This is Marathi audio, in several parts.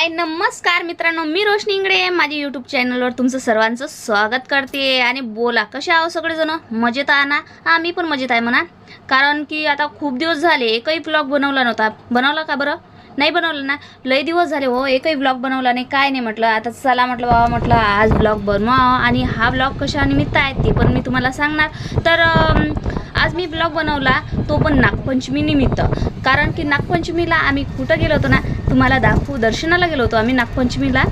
हाय नमस्कार मित्रांनो मी रोशनी इंगडे माझ्या यूट्यूब चॅनलवर तुमचं सर्वांचं स्वागत करते. आणि बोला कसे आहो सगळेजण? मजेत आहे ना? हा मी पण मजेत आहे म्हणा. कारण की आता खूप दिवस झाले एकही ब्लॉग बनवला नव्हता. बनवला का बरं? नाही बनवलं ना? लय दिवस झाले हो एकही ब्लॉग बनवला नाही. काय नाही म्हटलं. आता चला म्हटलं बाबा म्हटलं आज ब्लॉग बनवा आणि हा ब्लॉग कशा निमित्त आहे ते पण मी तुम्हाला सांगणार. तर आज मी ब्लॉग बनवला तो पण नागपंचमी निमित्त. कारण की नागपंचमीला आम्ही कुठं गेलो होतो ना तुम्हाला दाखवू दर्शनाला गेलो होतो आम्ही नागपंचमीला.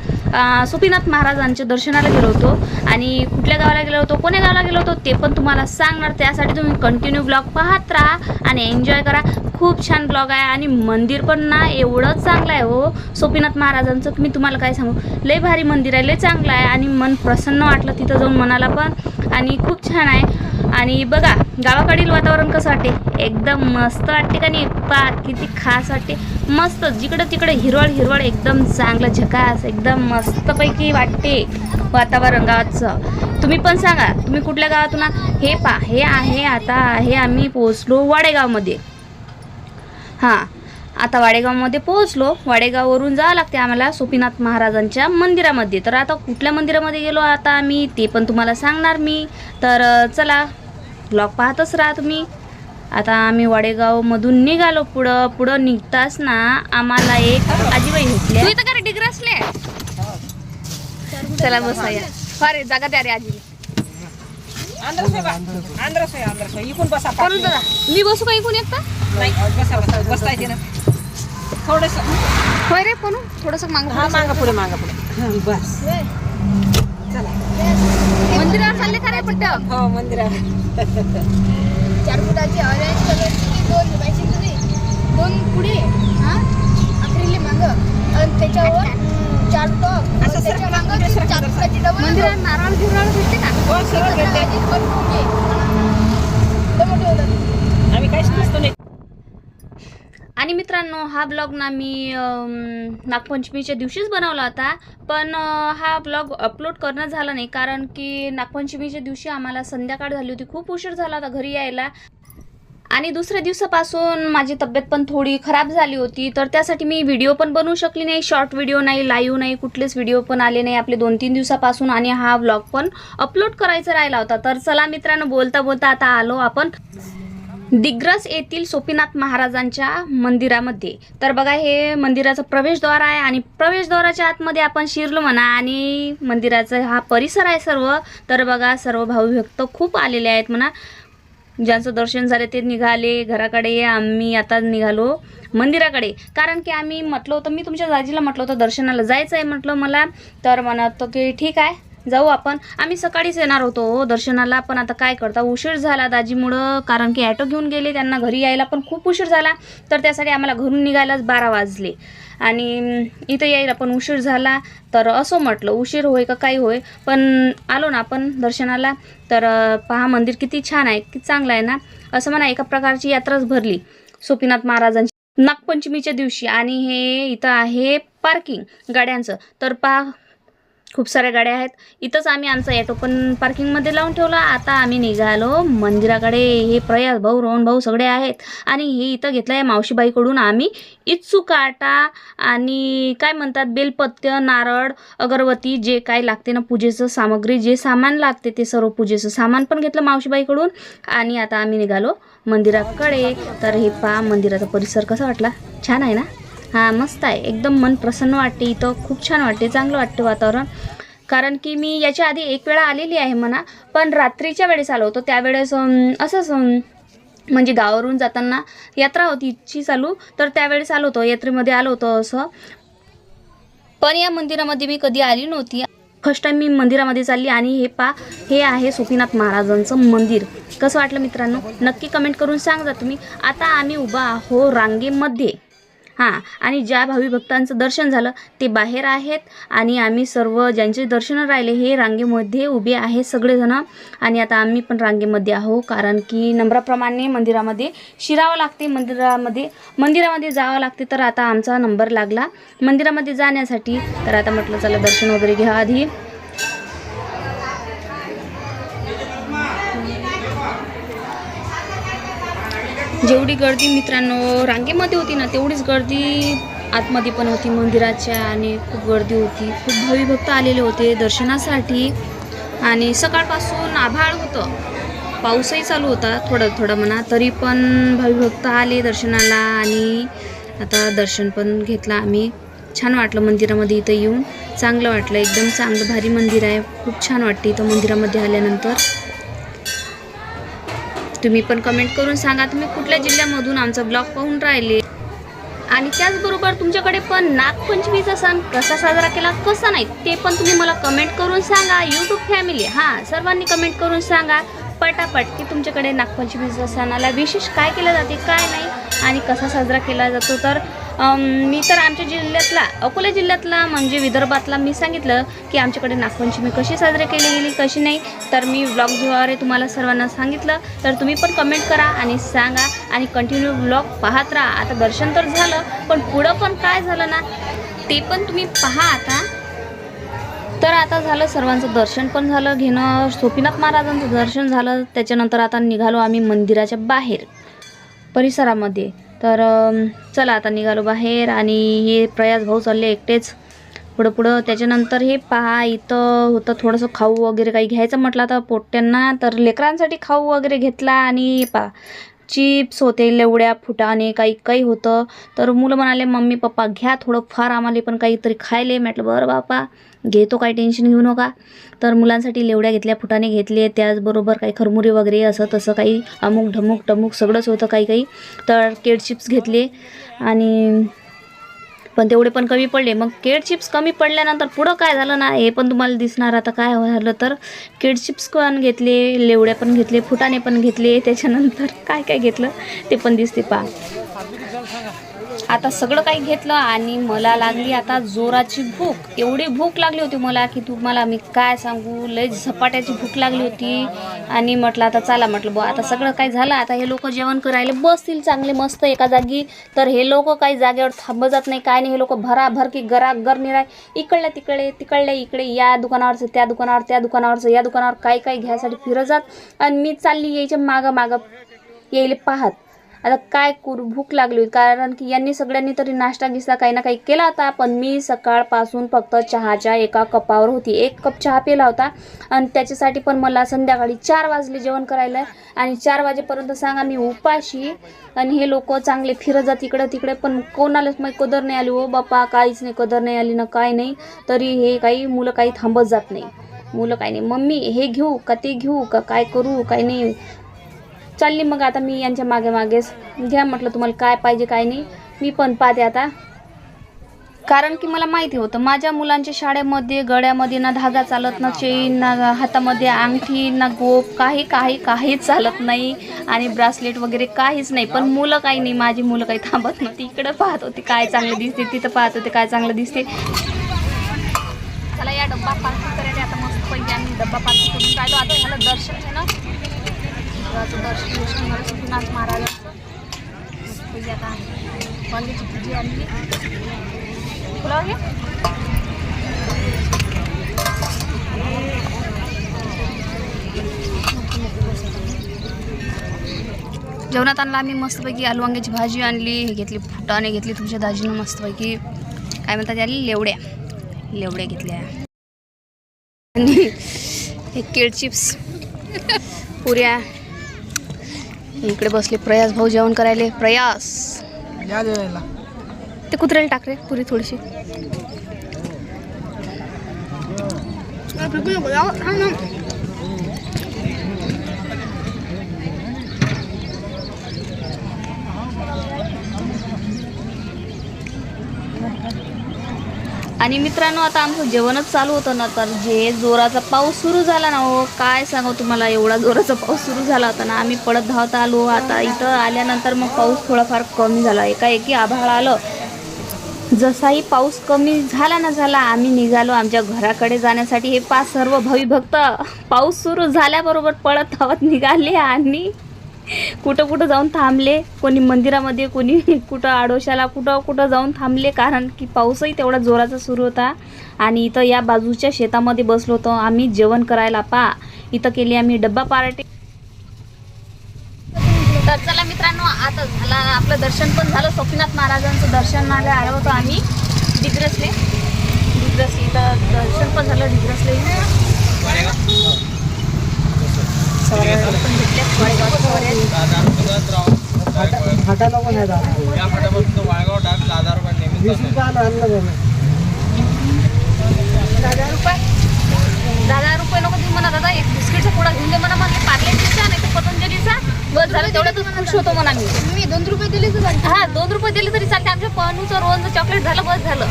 सोपीनाथ महाराजांच्या दर्शनाला गेलो होतो आणि कुठल्या गावाला गेलो होतो कोण्या गावाला गेलो होतो ते पण तुम्हाला सांगणार. त्यासाठी तुम्ही कंटिन्यू ब्लॉग पाहत राहा आणि एन्जॉय करा. खूप छान ब्लॉग आहे आणि मंदिर पण ना एवढं चांगलं आहे हो. सोपीनाथ महाराजांचं मी तुम्हाला काय सांगू लय भारी मंदिर आहे लय चांगलं आहे आणि मन प्रसन्न वाटलं तिथं जाऊन मनाला पण. आणि खूप छान आहे. आणि बघा गावाकडील वातावरण कसं वाटते? एकदम मस्त वाटते का नाही? पा किती खास वाटते. मस्त जिकडं तिकडं हिरवळ हिरवळ एकदम चांगलं झकास एकदम मस्तपैकी वाटते वातावरण गावाचं. तुम्ही पण सांगा तुम्ही कुठल्या गावातून हे पा हे आहे आता आहे आम्ही पोचलो वाडेगावमध्ये. हां आता वाडेगावमध्ये पोहोचलो. वाडेगाववरून जावं लागते आम्हाला सोपीनाथ महाराजांच्या मंदिरामध्ये. तर आता कुठल्या मंदिरामध्ये गेलो आता आम्ही? ते पण तुम्हाला सांगणार मी. तर चला ब्लॉग पाहतच राहा तुम्ही. आता आम्ही वाडेगावमधून निघालो पुढं. पुढं निघताच ना आम्हाला एक आजीबाई भेटली तू इथं का डिग्री असले. चला बसा अरे जागा द्या रे आजी मी बसू का इकून एकटा? नाही बसा बसा. बसता येते ना. थोडस. होय रे पण थोडंसं मागं हा मागा पुढे मागा पुढे. बस. चला. मंदिरावर चालले का रे पट्ट हो मंदिरात चार फुटाची ऑरेंज कलरची दोन दोन पुढे हा अकरीले मांग आणि त्याच्यावर चार टॉप असं त्याच्या सरकलं, मांग पुढे सरकलं, चार फुटाची डबल मंदिरात नारळ गिरळ भेटते का हो सगळं भेटते आम्ही काहीच नसतो नाही आणि मित्रांनो हा ब्लॉग ना मी नागपंचमीच्या दिवशीच बनवला होता. पण हा ब्लॉग अपलोड करणं झाला नाही कारण की नागपंचमीच्या दिवशी आम्हाला संध्याकाळ झाली होती. खूप उशीर झाला होता घरी यायला. आणि दुसऱ्या दिवसापासून माझी तब्येत पण थोडी खराब झाली होती. तर त्यासाठी मी व्हिडिओ पण बनवू शकली नाही शॉर्ट व्हिडिओ नाही लाईव्ह नाही कुठलेच व्हिडिओ पण आले नाही आपले दोन तीन दिवसापासून. आणि हा ब्लॉग पण अपलोड करायचा राहिला होता. तर चला मित्रांनो बोलता बोलता आता आलो आपण. दिग्रस येथील सोपीनाथ महाराजांच्या मंदिरामध्ये. तर बघा हे मंदिराचं प्रवेशद्वार आहे आणि प्रवेशद्वाराच्या आतमध्ये आपण शिरलो म्हणा आणि मंदिराचा हा परिसर आहे सर्व. तर बघा सर्व भाऊभक्त खूप आलेले आहेत म्हणा. ज्यांचं दर्शन झालं ते निघाले घराकडे आम्ही आता निघालो मंदिराकडे. कारण की आम्ही म्हटलं होतं मी तुमच्या दाजीला म्हटलं होतं दर्शनाला जायचं आहे म्हटलं मला. तर म्हणत की ठीक आहे. जाऊ आपण. आम्ही सकाळीच येणार होतो हो दर्शनाला पण आता काय करता? उशीर झाला दाजीमुळं कारण की ॲटो घेऊन गेले त्यांना घरी यायला पण खूप उशीर झाला. तर त्यासाठी आम्हाला घरून निघायलाच बारा वाजले. आणि इथं यायला पण उशीर झाला. तर असं म्हटलं उशीर होय का काही होय? पण आलो ना आपण दर्शनाला. तर पहा मंदिर किती छान आहे किती चांगलं आहे ना? असं म्हणा एका प्रकारची यात्राच भरली. सोपीनाथ महाराजांची नागपंचमीच्या दिवशी. आणि हे इथं आहे पार्किंग गाड्यांचं. तर पहा खूप साऱ्या गाड्या आहेत. इथंच आम्ही आमचा ॲटो पण पार्किंगमध्ये लावून ठेवला. आता आम्ही निघालो. मंदिराकडे हे प्रयास भाऊ रोहन भाऊ सगळे आहेत. आणि हे इथं घेतलं आहे मावशीबाईकडून आम्ही. इच्छू काटा आणि काय म्हणतात बेलपत्य नारळ अगरबत्ती जे काय लागते ना पूजेचं सामग्री जे सामान लागते ते सर्व पूजेचं सामान पण घेतलं मावशीबाईकडून. आणि आता आम्ही निघालो मंदिराकडे. तर हे पा मंदिराचा परिसर कसा वाटला? छान आहे ना? हां मस्त आहे. एकदम मन प्रसन्न वाटते इथं. खूप छान वाटते. चांगलं वाटते वातावरण. कारण की मी याच्या आधी एक वेळा आलेली आहे म्हणा पण रात्रीच्या वेळेस आलो होतो. त्यावेळेस असंच म्हणजे गावावरून जाताना यात्रा होती इच्छी चालू. तर त्यावेळेस आलो होतो. यात्रेमध्ये आलो होतो असं. पण या मंदिरामध्ये मी कधी आली नव्हती. फर्स्ट टाईम मी मंदिरामध्ये चालली आणि हे पा हे आहे सोपीनाथ महाराजांचं मंदिर. कसं वाटलं मित्रांनो? नक्की कमेंट करून सांगा तुम्ही. आता आम्ही उभा आहो रांगेमध्ये. हां आणि ज्या भावी भक्तांचं दर्शन झालं ते बाहेर आहेत आणि आम्ही सर्व ज्यांचे दर्शन राहिले हे रांगेमध्ये उभे आहे सगळेजणं. आणि आता आम्ही पण रांगेमध्ये आहो कारण की नंबराप्रमाणे मंदिरामध्ये शिरावं लागते मंदिरामध्ये मंदिरामध्ये जावं लागते तर आता आमचा नंबर लागला. मंदिरामध्ये जाण्यासाठी तर आता म्हटलं चला दर्शन वगैरे घ्या आधी. जेवढी गर्दी मित्रांनो रांगेमध्ये होती ना तेवढीच गर्दी आतमध्ये पण होती मंदिराच्या आणि खूप गर्दी होती. खूप भावीभक्त आलेले होते दर्शनासाठी. आणि सकाळपासून आभाळ होतं. पाऊसही चालू होता थोडं थोडं म्हणा तरी पण भावीभक्त आले दर्शनाला आणि आता दर्शन पण घेतलं आम्ही. छान वाटलं मंदिरामध्ये इथं येऊन. चांगलं वाटलं. एकदम चांगलं भारी मंदिर आहे. खूप छान वाटते इथं मंदिरामध्ये आल्यानंतर. तुम्ही पण कमेंट करून सांगा. तुम्ही कुठल्या जिल्ह्यामधून आमचा ब्लॉग पाहून राहिले? आणि त्याचबरोबर तुमच्याकडे पण नागपंचमीचा सण कसा साजरा केला कसा नाही ते पण तुम्ही मला कमेंट करून सांगा. यूट्यूब फॅमिली हां सर्वांनी कमेंट करून सांगा. पटापट की तुमच्याकडे नागपंचमीचा सणाला विशेष काय केलं जाते काय नाही आणि कसा साजरा केला जातो तर मी तर आमच्या जिल्ह्यातला अकोला जिल्ह्यातला म्हणजे विदर्भातला मी सांगितलं की आमच्याकडे नागपंचमी कशी साजरी केली गेली कशी नाही तर मी ब्लॉगद्वारे तुम्हाला सर्वांना सांगितलं. तर तुम्ही पण कमेंट करा आणि सांगा आणि कंटिन्यू ब्लॉग पाहत राहा. आता दर्शन तर झालं पण पुढं पण काय झालं ना ते पण तुम्ही पहा आता. तर आता झालं सर्वांचं दर्शन पण झालं घेणं सोपीनाथ महाराजांचं दर्शन झालं त्याच्यानंतर आता निघालो आम्ही मंदिराच्या बाहेर परिसरामध्ये. तर चला आता निघालो बाहेर आणि हे प्रयास भाऊ चालले एकटेच. पुढं पुढं त्याच्यानंतर हे पहा इथं होतं थोडंसं खाऊ वगैरे काही घ्यायचं म्हटलं तर पोट्यांना तर लेकरांसाठी खाऊ वगैरे घेतला आणि पा चिप्स होते लेवड्या फुटाणे काही काही होतं. तर मुलं म्हणाले मम्मी पप्पा घ्या थोडं फार आम्हाला पण काहीतरी खायले. म्हटलं बरं बापा घेतो काही टेन्शन घेऊ नका. तर मुलांसाठी लेवड्या घेतल्या फुटाणे घेतले त्याचबरोबर काही खरमुरे वगैरे असं तसं काही अमुक ढमुक टमुक सगळंच होतं काही काही. तर केड चिप्स घेतले आणि पण तेवढे पण कमी पडले. मग केड चिप्स कमी पडल्यानंतर पुढं काय झालं ना हे पण तुम्हाला दिसणार. आता काय झालं तर केड चिप्स पण घेतले लेवड्या पण घेतले फुटाणे पण घेतले. त्याच्यानंतर काय काय घेतलं ते पण दिसते पा आता सगळं काही घेतलं आणि मला लागली आता जोराची भूक. एवढी भूक लागली होती मला की तुम्हाला मी काय सांगू? लय झपाट्याची भूक लागली होती. आणि म्हटलं आता चला म्हटलं बुवा आता सगळं काही झालं. आता हे लोक जेवण करायला बसतील चांगले मस्त एका जागी. तर हे लोक काही जागेवर थांबत जात नाही. काय नाही हे लोक भराभर की गरा निराय. इकडल्या तिकडे तिकडल्या इकडे या दुकानावरचं त्या दुकानावर त्या दुकानावरचं या दुकानावर काय काय घ्यायसाठी फिरत जात. आणि मी चालली यायच्या मागं मागं. येईल पाहत. आता काय करू? भूक लागली होती. कारण की यांनी सगळ्यांनी तरी नाश्ता गिस्ता काही ना काही केला होता. पण मी सकाळपासून फक्त चहाच्या एका कपावर होती. एक कप चहा पिला होता. आणि त्याच्यासाठी पण मला संध्याकाळी चार वाजले जेवण करायला. आणि चार वाजेपर्यंत सांगा मी उपाशी आणि हे लोक चांगले फिरत जात इकडं तिकडे. पण कोणालाच मग कदर नाही आली हो. बापा काहीच नाही. कदर नाही आली ना काय नाही. तरी हे काही मुलं काही थांबत जात नाही. मुलं काही नाही. मम्मी हे घेऊ का ते घेऊ का? काय करू? काय नाही. चालली मग आता मी यांच्या मागे मागेच. घ्या म्हटलं तुम्हाला काय पाहिजे काय नाही. मी पण पाहते आता. कारण की मला माहिती होतं माझ्या मुलांच्या शाळेमध्ये गळ्यामध्ये ना धागा चालत ना चेन ना हातामध्ये अंगठी ना गोप काही काही काहीच चालत नाही. आणि ब्रासलेट वगैरे काहीच नाही. पण मुलं काही नाही. माझी मुलं काही थांबत नव्हती. इकडं पाहत होती काय चांगलं दिसते तिथं पाहत होते काय चांगलं दिसते. चला या डब्बा पार्किंग करायला. आता मस्त पैकी आम्ही डब्बा पार्किंग करून राहिलो. आता झालं दर्शन आहे ना देवाचं दर्शन दर्शन मला सुखनाथ महाराजांचं मस्तपैकी आता आणली फुलावर घे जेवणात आणला आम्ही मस्तपैकी आलू वांग्याची भाजी आणली हे घेतली फुटाने घेतली तुमच्या दाजीनं मस्तपैकी. काय म्हणतात आली लेवड्या. लेवड्या घेतल्या. आणि हे केळ चिप्स. पुऱ्या. इकडे बसले प्रयास भाऊ जेवण करायले. प्रयास. या जेवायला. ते कुत्र्याला टाक रे पुरी थोडीशी. आणि मित्रांनो आता आमचं जेवणच चालू होतं ना तर जे जोराचा पाऊस सुरू झाला ना हो. काय सांगू तुम्हाला एवढा जोराचा पाऊस सुरू झाला होता ना. आम्ही पडत धावत आलो. आता इथं आल्यानंतर मग पाऊस थोडाफार कमी झाला. एकाएकी आभाळ आलं. जसाही पाऊस कमी झाला ना झाला आम्ही निघालो आमच्या घराकडे जाण्यासाठी. हे पाच सर्व भविभक्त पाऊस सुरू झाल्याबरोबर पळत धावत निघाले आणि कुठं कुठं जाऊन थांबले कोणी मंदिरामध्ये कोणी कुठं आडोशाला कुठं कुठं जाऊन थांबले कारण की पाऊसही तेवढा जोराचा सुरू होता. आणि इथं या बाजूच्या शेतामध्ये बसलो होतो. आम्ही जेवण करायला पा. इथं केली आम्ही डब्बा पार्टी. तर चला मित्रांनो आता झाला आपलं दर्शन पण झालं. सोपीनाथ महाराजांचं दर्शनाला आलो होतो आम्ही. डिग्रसले. डिग्रसले तर दर्शन पण झालं डिग्रसले. पण फाटाला पण आहे दादा या वाळगाव दहा हजार रुपये नेहमी वीस आणलं रुपये दहा रुपये नको देऊ म्हणा दादा एक बिस्किटचा पुडा घेऊन दे म्हणा मला पार्लेजीचा नाही तर पतंजलीचा बस झालं तेवढ्यातच खुश होतो म्हणा मी मी दोन रुपये दिले तर हा दोन रुपये दिले तरी चालते. आमच्या पनूचं रोज चॉकलेट झालं बस झालं.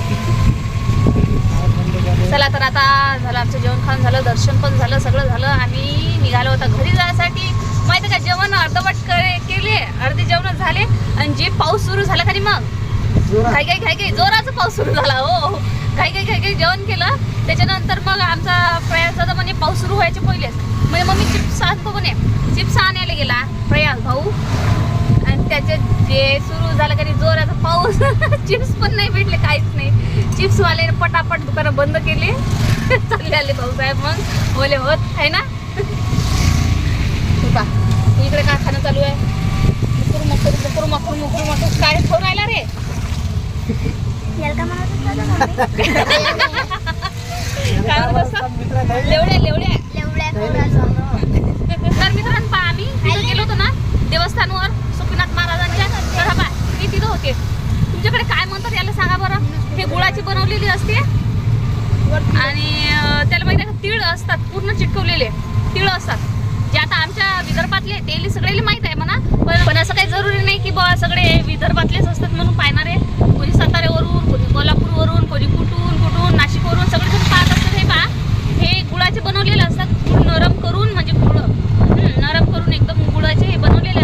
चला तर आता झालं आमचं जेवण खाऊन झालं दर्शन पण झालं सगळं झालं आम्ही निघालो होता घरी जायसाठी माहिती का जेवण अर्धवट केले अर्धे जेवण झाले आणि जे पाऊस सुरू झाला खाली मग. घाई घाई घाई घाई जोराचा पाऊस सुरू झाला हो घाई घाई घाई घाई जेवण केलं. त्याच्यानंतर मग आमचा प्रयास दादा म्हणे पाऊस सुरू व्हायचे पहिलेच. म्हणजे मग मी चिप्स आणतो म्हणे. चिप्स आणायला गेला. प्रयास भाऊ. त्याचे जे सुरू झालं कधी जोराचा पाऊस चिप्स पण नाही भेटले काहीच नाही. चिप्स वाले पटापट दुकानं बंद केले. चालले आले भाऊसाहेब मग. बोले होत आहे ना? इकडे काय खाणं चालू आहे. काय खाऊन राहिला रे? काय म्हणत चिटकवलेली असते. आणि त्याला माहिती आहे तीळ असतात पूर्ण चिटकवलेले. तीळ असतात. जे आता आमच्या विदर्भातले तेली सगळेले माहीत आहे म्हणा. पण पण असं काही जरुरी नाही की बा सगळे विदर्भातलेच असतात म्हणून पाहणारे. कोणी सातारेवरून कोणी कोल्हापूरवरून कोणी कुठून कुठून नाशिकवरून सगळेजण पाहत असतात. हे पहा हे गुळाचे बनवलेले असतात. गुळ नरम करून म्हणजे गुळ नरम करून एकदम गुळाचे हे बनवलेले